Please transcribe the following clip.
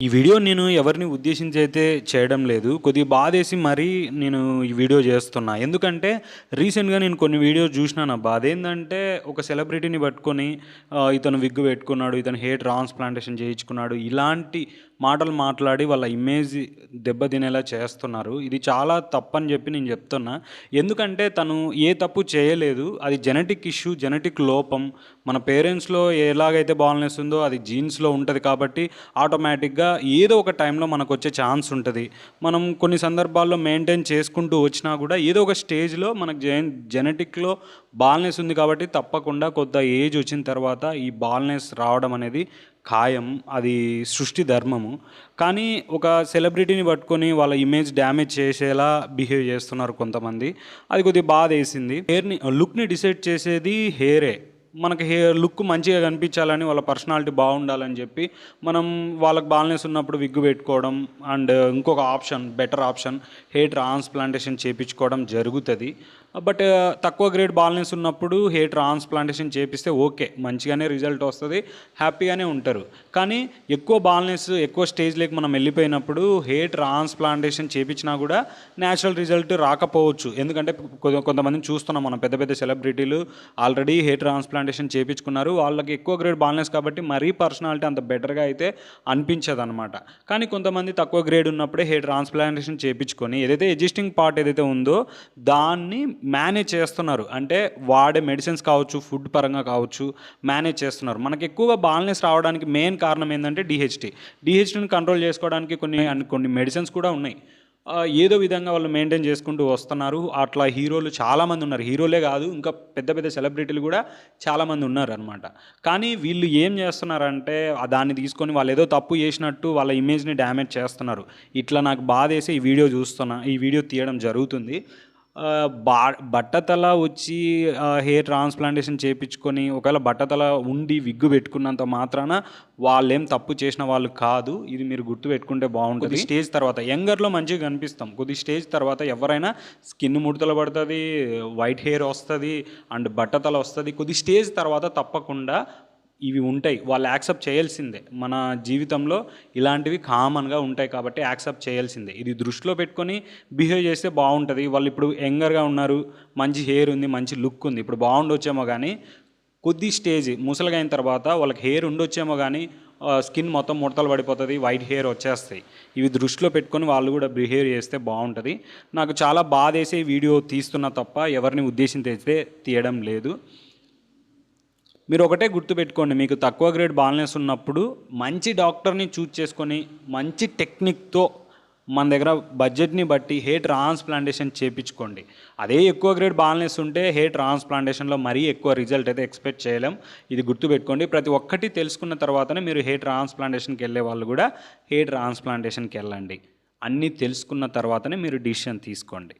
ఈ వీడియో నేను ఎవరిని ఉద్దేశించి అయితే చేయడం లేదు కొద్దిగా బాధేసి మరీ నేను ఈ వీడియో చేస్తున్నా. ఎందుకంటే రీసెంట్గా నేను కొన్ని వీడియోస్ చూసినాను బాధ ఏంటంటే ఒక సెలబ్రిటీని పట్టుకొని ఇతను విగ్గు పెట్టుకున్నాడు ఇతను హెయిర్ ట్రాన్స్ప్లాంటేషన్ చేయించుకున్నాడు ఇలాంటి మాటలు మాట్లాడి వాళ్ళ ఇమేజ్ దెబ్బతినేలా చేస్తున్నారు. ఇది చాలా తప్పని చెప్పి నేను చెప్తున్నా. ఎందుకంటే తను ఏ తప్పు చేయలేదు. అది జెనెటిక్ ఇష్యూ జెనెటిక్ లోపం. మన పేరెంట్స్లో ఎలాగైతే బాల్నెస్ ఉందో అది జీన్స్లో ఉంటుంది కాబట్టి ఆటోమేటిక్గా ఏదో ఒక టైంలో మనకు వచ్చే ఛాన్స్ ఉంటుంది. మనం కొన్ని సందర్భాల్లో మెయింటైన్ చేసుకుంటూ వచ్చినా కూడా ఏదో ఒక స్టేజ్లో మనకు జెన్ జెనెటిక్లో బాల్నెస్ ఉంది కాబట్టి తప్పకుండా కొద్ది ఏజ్ వచ్చిన తర్వాత ఈ బాల్నెస్ రావడం అనేది ఖాయం అది సృష్టి ధర్మము. కానీ ఒక సెలబ్రిటీని పట్టుకొని వాళ్ళ ఇమేజ్ డ్యామేజ్ చేసేలా బిహేవ్ చేస్తున్నారు కొంతమంది. అది కొద్దిగా బాధ వేసింది. హెయిర్ని లుక్ని డిసైడ్ చేసేది హెయిరే. మనకి హెయిర్ లుక్ మంచిగా కనిపించాలని వాళ్ళ పర్సనాలిటీ బాగుండాలని చెప్పి మనం వాళ్ళకి బాల్నెస్ ఉన్నప్పుడు విగ్గు పెట్టుకోవడం అండ్ ఇంకొక option better option hair transplantation చేయించుకోవడం జరుగుతుంది. బట్ తక్కువ గ్రేడ్ బాల్నెస్ ఉన్నప్పుడు హెయిర్ ట్రాన్స్ప్లాంటేషన్ చేపిస్తే ఓకే మంచిగానే రిజల్ట్ వస్తుంది హ్యాపీగానే ఉంటారు. కానీ ఎక్కువ బాల్నెస్ ఎక్కువ స్టేజ్లోకి మనం వెళ్ళిపోయినప్పుడు హెయిర్ ట్రాన్స్ప్లాంటేషన్ చేపించినా కూడా న్యాచురల్ రిజల్ట్ రాకపోవచ్చు. ఎందుకంటే కొంతమందిని చూస్తున్నాం మనం పెద్ద పెద్ద సెలబ్రిటీలు ఆల్రెడీ హెయిర్ ట్రాన్స్ప్లాంటేషన్ చేయించుకున్నారు వాళ్ళకి ఎక్కువ గ్రేడ్ బాల్నెస్ కాబట్టి మరీ పర్సనాలిటీ అంత బెటర్గా అయితే అనిపించదు అనమాట కానీ కొంతమంది తక్కువ గ్రేడ్ ఉన్నప్పుడే హెయిర్ ట్రాన్స్ప్లాంటేషన్ చేయించుకొని ఏదైతే ఎగ్జిస్టింగ్ పార్ట్ ఏదైతే ఉందో దాన్ని మేనేజ్ చేస్తున్నారు. అంటే వాడే మెడిసిన్స్ కావచ్చు ఫుడ్ పరంగా కావచ్చు మేనేజ్ చేస్తున్నారు. మనకి ఎక్కువగా బాల్నెస్ రావడానికి మెయిన్ కారణం ఏంటంటే డిహెచ్టీ డిహెచ్టీని కంట్రోల్ చేసుకోవడానికి కొన్ని కొన్ని మెడిసిన్స్ కూడా ఉన్నాయి. ఏదో విధంగా వాళ్ళు మెయింటైన్ చేసుకుంటూ వస్తున్నారు. అట్లా హీరోలు చాలామంది ఉన్నారు. హీరోలే కాదు ఇంకా పెద్ద పెద్ద సెలబ్రిటీలు కూడా చాలామంది ఉన్నారు అనమాట కానీ వీళ్ళు ఏం చేస్తున్నారంటే దాన్ని తీసుకొని వాళ్ళు ఏదో తప్పు చేసినట్టు వాళ్ళ ఇమేజ్ని డ్యామేజ్ చేస్తున్నారు. ఇట్లా నాకు బాధ వేసి ఈ వీడియో చూస్తున్నా ఈ వీడియో తీయడం జరుగుతుంది. బా బట్టతల వచ్చి హెయిర్ ట్రాన్స్ప్లాంటేషన్ చేయించుకొని ఒకవేళ బట్టతల ఉండి విగ్గు పెట్టుకున్నంత మాత్రాన వాళ్ళేం తప్పు చేసిన వాళ్ళు కాదు. ఇది మీరు గుర్తు పెట్టుకుంటే బాగుంటుంది. స్టేజ్ తర్వాత యంగర్లో మంచిగా కనిపిస్తాం. కొద్ది స్టేజ్ తర్వాత ఎవరైనా స్కిన్ ముడతలు పడుతుంది వైట్ హెయిర్ వస్తుంది అండ్ బట్టతల వస్తుంది కొద్ది స్టేజ్ తర్వాత తప్పకుండా ఇవి ఉంటాయి. వాళ్ళు యాక్సెప్ట్ చేయాల్సిందే. మన జీవితంలో ఇలాంటివి కామన్గా ఉంటాయి కాబట్టి యాక్సెప్ట్ చేయాల్సిందే. ఇది దృష్టిలో పెట్టుకొని బిహేవ్ చేస్తే బాగుంటుంది. వాళ్ళు ఇప్పుడు యంగర్గా ఉన్నారు మంచి హెయిర్ ఉంది మంచి లుక్ ఉంది. ఇప్పుడు బాగుండొచ్చేమో కానీ కొద్ది స్టేజ్ ముసలిగా అయిన తర్వాత వాళ్ళకి హెయిర్ ఉండొచ్చేమో కానీ స్కిన్ మొత్తం ముడతలు పడిపోతుంది వైట్ హెయిర్ వచ్చేస్తాయి. ఇవి దృష్టిలో పెట్టుకొని వాళ్ళు కూడా బిహేవ్ చేస్తే బాగుంటుంది. నాకు చాలా బాధ వేసే వీడియో తీస్తున్నా తప్ప ఎవరిని ఉద్దేశించి అయితే తీయడం లేదు. మీరు ఒకటే గుర్తుపెట్టుకోండి మీకు తక్కువ గ్రేడ్ బాల్నెస్ ఉన్నప్పుడు మంచి డాక్టర్ని చూజ్ చేసుకొని మంచి టెక్నిక్తో మన దగ్గర బడ్జెట్ని బట్టి హెయిర్ ట్రాన్స్ప్లాంటేషన్ చేయించుకోండి అదే ఎక్కువ గ్రేడ్ బాల్నెస్ ఉంటే హెయిర్ ట్రాన్స్ప్లాంటేషన్లో మరీ ఎక్కువ రిజల్ట్ అయితే ఎక్స్పెక్ట్ చేయలేం. ఇది గుర్తుపెట్టుకోండి. ప్రతి ఒక్కటి తెలుసుకున్న తర్వాతనే మీరు హెయిర్ ట్రాన్స్ప్లాంటేషన్కి వెళ్ళే వాళ్ళు కూడా హెయిర్ ట్రాన్స్ప్లాంటేషన్కి వెళ్ళండి. అన్నీ తెలుసుకున్న తర్వాతనే మీరు డిసిషన్ తీసుకోండి.